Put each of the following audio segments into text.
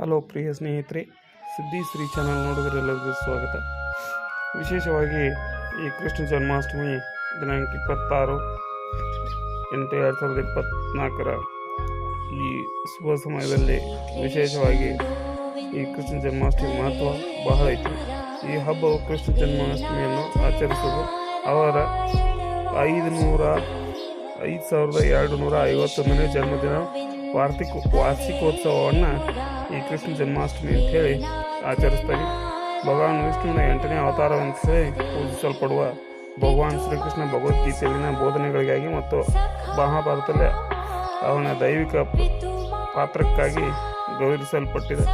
Hello ಪ್ರಿಯ ಸ್ನೇಹಿತರೆ ಸುದ್ದಿ Shri channel ನೋಡುಗರೆಲ್ಲರಿಗೂ ಸ್ವಾಗತ. ವಿಶೇಷವಾಗಿ ಈ ಕೃಷ್ಣ ಜನ್ಮಾಷ್ಟಮಿ ದಿನಾಂಕ ಇಪ್ಪತ್ತಾರು, ಎಂಟು ಎರಡು ಸಾವಿರದ ಇಪ್ಪತ್ತ್ನಾಲ್ಕರ ಈ ಶುಭ ಸಮಯದಲ್ಲಿ ವಿಶೇಷವಾಗಿ ಈ ಕೃಷ್ಣ ಜನ್ಮಾಷ್ಟಮಿ ಮಹತ್ವ ಬಹಳ ಐತಿ. ಈ ಹಬ್ಬವು ಕೃಷ್ಣ ಜನ್ಮಾಷ್ಟಮಿಯನ್ನು ಆಚರಿಸಲು ಅವರ ಐದು ನೂರ ಐದು ಸಾವಿರದ ಎರಡು ನೂರ ಐವತ್ತೊಂದನೇ ಜನ್ಮದಿನ. ವಾರ್ಷಿಕ ವಾರ್ಷಿಕೋತ್ಸವವನ್ನು ಈ ಕೃಷ್ಣ ಜನ್ಮಾಷ್ಟಮಿ ಅಂತ ಹೇಳಿ ಆಚರಿಸ್ತಾರೆ. ಭಗವಾನ್ ವಿಷ್ಣುವಿನ ಎಂಟನೇ ಅವತಾರವನ್ನು ಸೇರಿ ಪೂಜಿಸಲ್ಪಡುವ ಭಗವಾನ್ ಶ್ರೀಕೃಷ್ಣ ಭಗವದ್ಗೀತೆಯಲ್ಲಿನ ಬೋಧನೆಗಳಿಗಾಗಿ ಮತ್ತು ಮಹಾಭಾರತದಲ್ಲಿ ಅವನ ದೈವಿಕ ಪಾತ್ರಕ್ಕಾಗಿ ಗೌರವಿಸಲ್ಪಟ್ಟಿದೆ.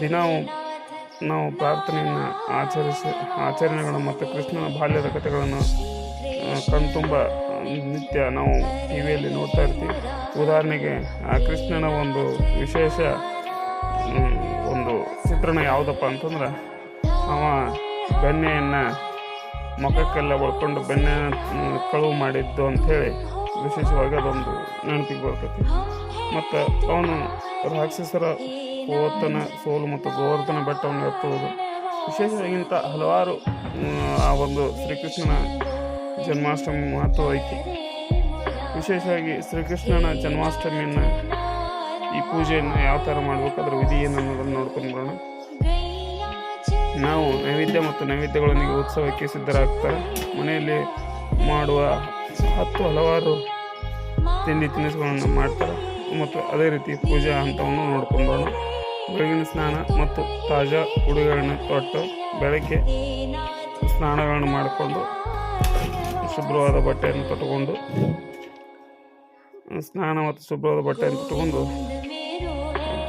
ದಿನ ನಾವು ಪ್ರಾರ್ಥನೆಯನ್ನು ಆಚರಿಸಿ ಆಚರಣೆಗಳು ಮತ್ತು ಕೃಷ್ಣನ ಬಾಲ್ಯದ ಕಥೆಗಳನ್ನು ಕಣ್ತುಂಬ ನಿತ್ಯ ನಾವು ಟಿ ವಿಯಲ್ಲಿ ನೋಡ್ತಾ ಇರ್ತೀವಿ. ಉದಾಹರಣೆಗೆ, ಆ ಕೃಷ್ಣನ ಒಂದು ವಿಶೇಷ ಒಂದು ಚಿತ್ರಣ ಯಾವುದಪ್ಪ ಅಂತಂದ್ರೆ, ಅವ ಬೆಣ್ಣೆಯನ್ನು ಮುಖಕ್ಕೆಲ್ಲ ಬಳ್ಕೊಂಡು ಬೆಣ್ಣೆ ಕಳುವು ಮಾಡಿದ್ದು ಅಂಥೇಳಿ ವಿಶೇಷವಾಗಿ ಅದೊಂದು ನೆನಪಿಗೆ ಬರ್ತೈತಿ. ಮತ್ತು ಅವನು ರಾಕ್ಷಸರ ಓತನ ಸೋಲು ಮತ್ತು ಗೋವರ್ಧನ ಬೆಟ್ಟವನ್ನು ಎತ್ತುವುದು. ವಿಶೇಷವಾಗಿಂತ ಹಲವಾರು ಆ ಒಂದು ಶ್ರೀಕೃಷ್ಣನ ಜನ್ಮಾಷ್ಟಮಿ ಮಹತ್ವ ಐತಿ. ವಿಶೇಷವಾಗಿ ಶ್ರೀಕೃಷ್ಣನ ಜನ್ಮಾಷ್ಟಮಿಯನ್ನು ಈ ಪೂಜೆಯನ್ನು ಯಾವ ಥರ ಮಾಡಬೇಕು, ಅದರ ವಿಧಿ ಏನು ಅನ್ನೋದನ್ನು ನೋಡ್ಕೊಂಡು ಬರೋಣ. ನಾವು ನೈವೇದ್ಯ ಮತ್ತು ನೈವೇದ್ಯಗಳೊಂದಿಗೆ ಉತ್ಸವಕ್ಕೆ ಸಿದ್ಧರಾಗ್ತಾರೆ. ಮನೆಯಲ್ಲಿ ಮಾಡುವ ಹತ್ತು ಹಲವಾರು ತಿಂಡಿ ತಿನಿಸುಗಳನ್ನು ಮಾಡ್ತಾರೆ. ಮತ್ತು ಅದೇ ರೀತಿ ಪೂಜಾ ಹಂತವನ್ನು ನೋಡ್ಕೊಂಡು ಬರೋಣ. ಬೆಳಗಿನ ಸ್ನಾನ ಮತ್ತು ತಾಜಾ ಉಡುಗೆಗಳನ್ನು ತೊಟ್ಟು ಬೆಳಗ್ಗೆ ಸ್ನಾನಗಳನ್ನು ಮಾಡಿಕೊಂಡು ಶುಭ್ರವಾದ ಬಟ್ಟೆಯನ್ನು ತೊಟ್ಟುಕೊಂಡು ಸ್ನಾನ ಮತ್ತು ಶುಭ್ರವಾದ ಬಟ್ಟೆಯನ್ನು ತೊಟ್ಟುಕೊಂಡು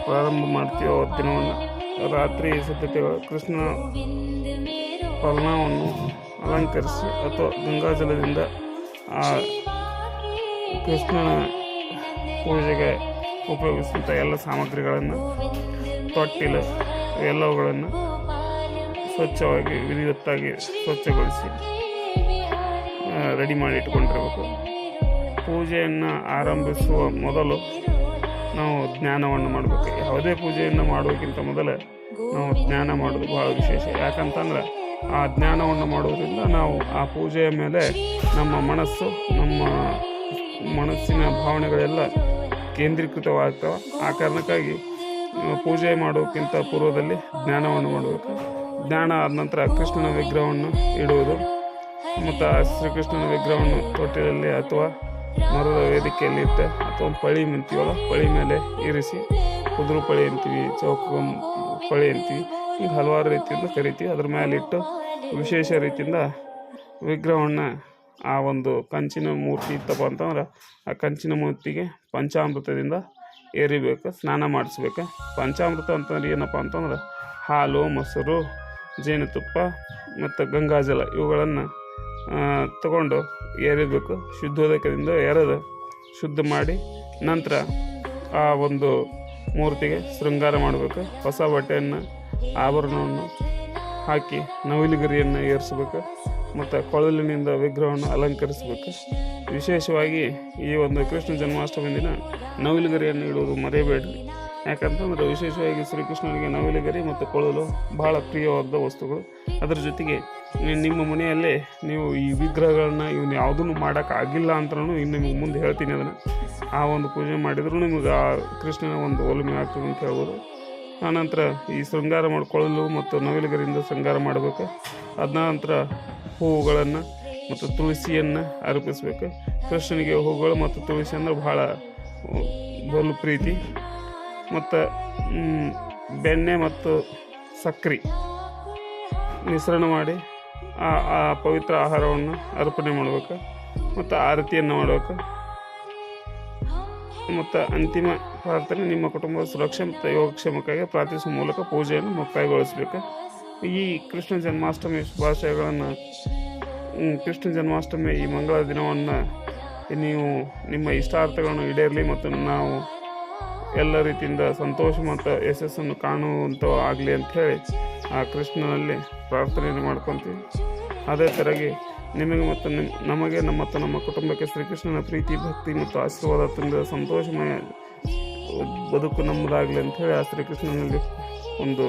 ಪ್ರಾರಂಭ ಮಾಡ್ತೀವಿ ಅವತ್ತು ದಿನವನ್ನು. ರಾತ್ರಿ ಸಿದ್ಧತೆಗಳು ಕೃಷ್ಣ ಪರ್ಣವನ್ನು ಅಲಂಕರಿಸಿ ಅಥವಾ ಗಂಗಾಜಲದಿಂದ ಆ ಕೃಷ್ಣನ ಪೂಜೆಗೆ ಉಪಯೋಗಿಸುವಂಥ ಎಲ್ಲ ಸಾಮಗ್ರಿಗಳನ್ನು, ತೊಟ್ಟಿಲು, ಎಲ್ಲವುಗಳನ್ನು ಸ್ವಚ್ಛವಾಗಿ, ವಿಧಿವತ್ತಾಗಿ ಸ್ವಚ್ಛಗೊಳಿಸಿ ರೆಡಿ ಮಾಡಿ ಇಟ್ಕೊಂಡಿರಬೇಕು. ಪೂಜೆಯನ್ನು ಆರಂಭಿಸುವ ಮೊದಲು ನಾವು ಜ್ಞಾನವನ್ನು ಮಾಡಬೇಕು. ಯಾವುದೇ ಪೂಜೆಯನ್ನು ಮಾಡೋಕ್ಕಿಂತ ಮೊದಲೇ ನಾವು ಜ್ಞಾನ ಮಾಡೋದು ಬಹಳ ವಿಶೇಷ. ಯಾಕಂತಂದ್ರೆ ಆ ಜ್ಞಾನವನ್ನು ಮಾಡೋದ್ರಿಂದ ನಾವು ಆ ಪೂಜೆಯ ಮೇಲೆ ನಮ್ಮ ಮನಸ್ಸು, ನಮ್ಮ ಮನಸ್ಸಿನ ಭಾವನೆಗಳೆಲ್ಲ ಕೇಂದ್ರೀಕೃತವಾಗ್ತವೆ. ಆ ಕಾರಣಕ್ಕಾಗಿ ಪೂಜೆ ಮಾಡೋಕ್ಕಿಂತ ಪೂರ್ವದಲ್ಲಿ ಜ್ಞಾನವನ್ನು ಮಾಡಬೇಕು. ಜ್ಞಾನ ಆದ ನಂತರ ಕೃಷ್ಣನ ವಿಗ್ರಹವನ್ನು ಇಡುವುದು. ಮತ್ತು ಆ ಶ್ರೀಕೃಷ್ಣನ ವಿಗ್ರಹವನ್ನು ತೊಟ್ಟಿಲಲ್ಲಿ ಅಥವಾ ಮರದ ವೇದಿಕೆಯಲ್ಲಿ ಇಟ್ಟ. ಅಥವಾ ಒಂದು ಪಳಿ ಮಿಂತೀವಲ್ಲ ಪಳಿ ಮೇಲೆ ಇರಿಸಿ ಕುದುರು ಪಳಿ ಅಂತೀವಿ, ಚೌಕ ಪಳಿ ಅಂತೀವಿ. ಈಗ ಹಲವಾರು ರೀತಿಯಿಂದ ಕರಿತೀವಿ ಅದ್ರ ಮೇಲೆ ಇಟ್ಟು ವಿಶೇಷ ರೀತಿಯಿಂದ ವಿಗ್ರಹವನ್ನು ಆ ಒಂದು ಕಂಚಿನ ಮೂರ್ತಿ ಇತ್ತಪ್ಪ ಅಂತಂದ್ರೆ ಆ ಕಂಚಿನ ಮೂರ್ತಿಗೆ ಪಂಚಾಮೃತದಿಂದ ಏರಿಬೇಕು, ಸ್ನಾನ ಮಾಡಿಸ್ಬೇಕು. ಪಂಚಾಮೃತ ಅಂತಂದ್ರೆ ಏನಪ್ಪ ಅಂತಂದ್ರೆ ಹಾಲು, ಮೊಸರು, ಜೇನುತುಪ್ಪ ಮತ್ತು ಗಂಗಾಜಲ ಇವುಗಳನ್ನು ತಗೊಂಡು ಎರಿಬೇಕು ಶುದ್ಧೋದಕದಿಂದ ಎರೆದು ಶುದ್ಧ ಮಾಡಿ ನಂತರ ಆ ಒಂದು ಮೂರ್ತಿಗೆ ಶೃಂಗಾರ ಮಾಡಬೇಕು, ಹೊಸ ಬಟ್ಟೆಯನ್ನು, ಆಭರಣವನ್ನು ಹಾಕಿ ನವಿಲುಗರಿಯನ್ನು ಏರಿಸ್ಬೇಕು, ಮತ್ತು ಕೊಳಲಿನಿಂದ ವಿಗ್ರಹವನ್ನು ಅಲಂಕರಿಸಬೇಕು. ವಿಶೇಷವಾಗಿ ಈ ಒಂದು ಕೃಷ್ಣ ಜನ್ಮಾಷ್ಟಮಿ ದಿನ ನವಿಲುಗರಿಯನ್ನು ಇಡುವುದು ಮರೆಯಬೇಡ್ರಿ. ಯಾಕಂತಂದ್ರೆ ವಿಶೇಷವಾಗಿ ಶ್ರೀಕೃಷ್ಣನಿಗೆ ನವಿಲುಗರಿ ಮತ್ತು ಕೊಳಲು ಬಹಳ ಪ್ರಿಯವಾದ ವಸ್ತುಗಳು. ಅದರ ಜೊತೆಗೆ ನಿಮ್ಮ ಮನೆಯಲ್ಲೇ ನೀವು ಈ ವಿಗ್ರಹಗಳನ್ನ ಇವನ್ನ ಯಾವುದನ್ನು ಮಾಡೋಕ್ಕಾಗಿಲ್ಲ ಅಂತಲೂ ಇನ್ನು ನಿಮಗೆ ಮುಂದೆ ಹೇಳ್ತೀನಿ ಅದನ್ನು. ಆ ಒಂದು ಪೂಜೆ ಮಾಡಿದ್ರು ನಿಮಗೆ ಆ ಕೃಷ್ಣನ ಒಂದು ಒಲುಮೆ ಆಗ್ತದೆ ಅಂತ ಹೇಳ್ಬೋದು. ಆನಂತರ ಈ ಶೃಂಗಾರ ಮಾಡ್ಕೊಳ್ಳಲು ಮತ್ತು ನವಿಲುಗರಿಂದ ಶೃಂಗಾರ ಮಾಡಬೇಕು. ನಂತರ ಹೂವುಗಳನ್ನು ಮತ್ತು ತುಳಸಿಯನ್ನು ಅರ್ಪಿಸ್ಬೇಕು. ಕೃಷ್ಣನಿಗೆ ಹೂಗಳು ಮತ್ತು ತುಳಸಿ ಅಂದ್ರೆ ಭಾಳ ಬಲು ಪ್ರೀತಿ. ಮತ್ತು ಬೆಣ್ಣೆ ಮತ್ತು ಸಕ್ರೆ. ಮಿಶ್ರಣ ಮಾಡಿ ಆ ಪವಿತ್ರ ಆಹಾರವನ್ನು ಅರ್ಪಣೆ ಮಾಡಬೇಕು ಮತ್ತು ಆರತಿಯನ್ನು ಮಾಡಬೇಕು. ಮತ್ತು ಅಂತಿಮ ಪ್ರಾರ್ಥನೆ ನಿಮ್ಮ ಕುಟುಂಬದ ಸುರಕ್ಷೆ ಮತ್ತು ಯೋಗಕ್ಷೇಮಕ್ಕಾಗಿ ಪ್ರಾರ್ಥಿಸುವ ಮೂಲಕ ಪೂಜೆಯನ್ನು ಮುಕ್ತಾಯಗೊಳಿಸಬೇಕು. ಈ ಕೃಷ್ಣ ಜನ್ಮಾಷ್ಟಮಿ ಶುಭಾಶಯಗಳನ್ನು ಕೃಷ್ಣ ಜನ್ಮಾಷ್ಟಮಿ ಈ ಮಂಗಳ ದಿನವನ್ನು ನೀವು ನಿಮ್ಮ ಇಷ್ಟಾರ್ಥಗಳನ್ನು ಈಡೇರಲಿ ಮತ್ತು ನಾವು ಎಲ್ಲ ರೀತಿಯಿಂದ ಸಂತೋಷ ಮತ್ತು ಯಶಸ್ಸನ್ನು ಕಾಣುವಂಥ ಆಗಲಿ ಅಂತ ಹೇಳಿ ಆ ಕೃಷ್ಣನಲ್ಲಿ ಪ್ರಾರ್ಥನೆಯನ್ನು ಮಾಡ್ಕೊತೀವಿ. ಅದೇ ಥರಗೆ ನಿಮಗೆ ಮತ್ತು ನಿಮ್, ನಮಗೆ ನಮ್ಮ ಮತ್ತು ನಮ್ಮ ಕುಟುಂಬಕ್ಕೆ ಶ್ರೀಕೃಷ್ಣನ ಪ್ರೀತಿ, ಭಕ್ತಿ ಮತ್ತು ಆಶೀರ್ವಾದ ತುಂಬಿದ ಸಂತೋಷಮಯ ಬದುಕು ನಮ್ಮದಾಗಲಿ ಅಂಥೇಳಿ ಆ ಶ್ರೀಕೃಷ್ಣನಲ್ಲಿ ಒಂದು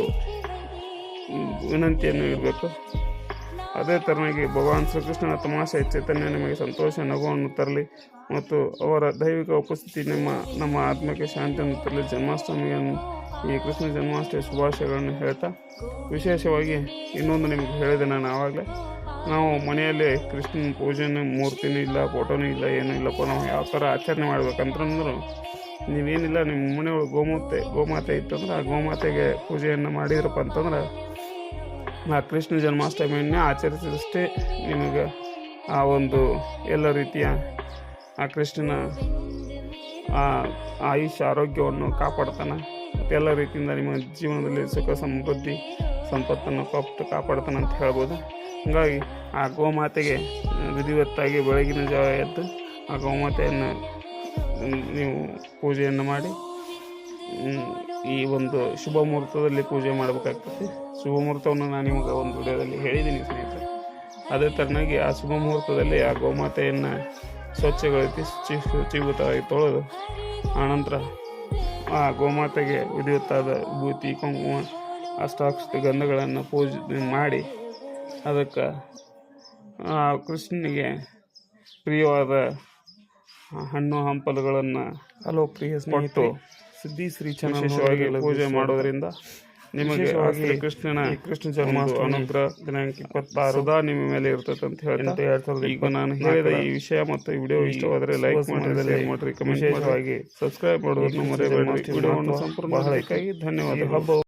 ವಿನಂತಿಯನ್ನು ಇಡಬೇಕು. ಅದೇ ಥರನಾಗಿ ಭಗವಾನ್ ಶ್ರೀಕೃಷ್ಣನ ತಮಾಷೆ ಚೈತನ್ಯ ನಿಮಗೆ ಸಂತೋಷ, ನಗುವನ್ನು ತರಲಿ ಮತ್ತು ಅವರ ದೈವಿಕ ಉಪಸ್ಥಿತಿ ನಿಮ್ಮ, ನಮ್ಮ ಆತ್ಮಕ್ಕೆ ಶಾಂತಿಯನ್ನು ತರಲಿ, ಜನ್ಮಾಷ್ಟಮಿಯನ್ನು ಈ ಕೃಷ್ಣ ಜನ್ಮಾಷ್ಟಮಿ ಶುಭಾಶಯಗಳನ್ನು ಹೇಳ್ತಾ, ವಿಶೇಷವಾಗಿ ಇನ್ನೊಂದು ನಿಮಗೆ ಹೇಳಿದೆ ನಾನು ಆವಾಗಲೇ. ನಾವು ಮನೆಯಲ್ಲಿ ಕೃಷ್ಣನ ಪೂಜೆನೂ ಮೂರ್ತಿನೂ ಇಲ್ಲ, ಫೋಟೋನೂ ಇಲ್ಲ, ಏನೂ ಇಲ್ಲಪ್ಪ, ನಾವು ಯಾವ ಥರ ಆಚರಣೆ ಮಾಡ್ಬೇಕಂತಂದ್ರು ನೀವೇನಿಲ್ಲ, ನಿಮ್ಮ ಮನೆಯೊಳಗೆ ಗೋಮಾತೆ ಗೋಮಾತೆ ಇತ್ತಂದ್ರೆ ಆ ಗೋಮಾತೆಗೆ ಪೂಜೆಯನ್ನು ಮಾಡಿದ್ರಪ್ಪ ಅಂತಂದ್ರೆ, ಆ ಕೃಷ್ಣ ಜನ್ಮಾಷ್ಟಮಿಯನ್ನೇ ಆಚರಿಸಿದಷ್ಟೇ ನಿಮಗೆ ಆ ಒಂದು ಎಲ್ಲ ರೀತಿಯ ಆ ಕೃಷ್ಣನ ಆಯುಷ್ಯ, ಆರೋಗ್ಯವನ್ನು ಕಾಪಾಡ್ತಾನೆ. ಎಲ್ಲ ರೀತಿಯಿಂದ ನಿಮ್ಮ ಜೀವನದಲ್ಲಿ ಸುಖ ಸಮೃದ್ಧಿ ಸಂಪತ್ತನ್ನು ಕೊಟ್ಟು ಕಾಪಾಡ್ತಾನೆ ಅಂತ ಹೇಳ್ಬೋದು. ಹಾಗಾಗಿ ಆ ಗೋಮಾತೆಗೆ ವಿಧಿವತ್ತಾಗಿ ಬೆಳಗಿನ ಜಾವ ಎದ್ದು ಆ ಗೋಮಾತೆಯನ್ನು ನೀವು ಪೂಜೆಯನ್ನು ಮಾಡಿ ಈ ಒಂದು ಶುಭ ಮುಹೂರ್ತದಲ್ಲಿ ಪೂಜೆ ಮಾಡಬೇಕಾಗ್ತದೆ. ಶುಭ ಮುಹೂರ್ತವನ್ನು ನಾನು ನಿಮಗೆ ಒಂದು ವಿಡಿಯೋದಲ್ಲಿ ಹೇಳಿದ್ದೀನಿ ಸ್ನೇಹಿತರೆ. ಅದೇ ಥರನಾಗಿ ಆ ಶುಭ ಮುಹೂರ್ತದಲ್ಲಿ ಆ ಗೋಮಾತೆಯನ್ನು ಸ್ವಚ್ಛಗೊಳಿಸಿ ಶುಚಿ, ಶುಚಿಭೂತವಾಗಿ ತೊಳೆದು, ಆನಂತರ ಆ ಗೋಮಾತೆಗೆ ವಿಧಿವತ್ತಾದ ವಿಭೂತಿ ಕುಂಕುಮ ಅಷ್ಟಾಕ್ಷತೆ ಗಂಧಗಳನ್ನು ಪೂಜೆ ಮಾಡಿ ಅದಕ್ಕೆ ಆ ಕೃಷ್ಣನಿಗೆ ಪ್ರಿಯವಾದ ಹಣ್ಣು ಹಂಪಲುಗಳನ್ನು ಹಲೋ ಪ್ರಿಯ ಕೊಟ್ಟು ಸಿದ್ಧಿ ಶ್ರೀ ವಿಶೇಷವಾಗಿ ಪೂಜೆ ಮಾಡೋದ್ರಿಂದ ನಿಮಗೆ ಕೃಷ್ಣನ ಕೃಷ್ಣ ಜನ್ಮಾಷ್ಟಮಿ ಅನುಗ್ರಹ ದಿನಾಂಕ ಇಪ್ಪತ್ತಾರು ಸದಾ ನಿಮ್ಮ ಮೇಲೆ ಇರ್ತದೆ ಅಂತ ಹೇಳ್ತಾ ಈಗ ನಾನು ಹೇಳಿದ ಈ ವಿಷಯ ಮತ್ತು ಈ ವಿಡಿಯೋ ಇಷ್ಟವಾದರೆ ಲೈಕ್ ಮಾಡಿ ಶೇರ್ ಮಾಡಿರಿ ಕಮೆಂಟ್ ಮಾಡಿ ಸಬ್ಸ್ಕ್ರೈಬ್ ಮಾಡುವುದನ್ನು ಮರೆಯಬೇಡಿ ವಿಡಿಯೋವನ್ನು ಸಂಪೂರ್ಣ ಧನ್ಯವಾದ ಹಬ್ಬ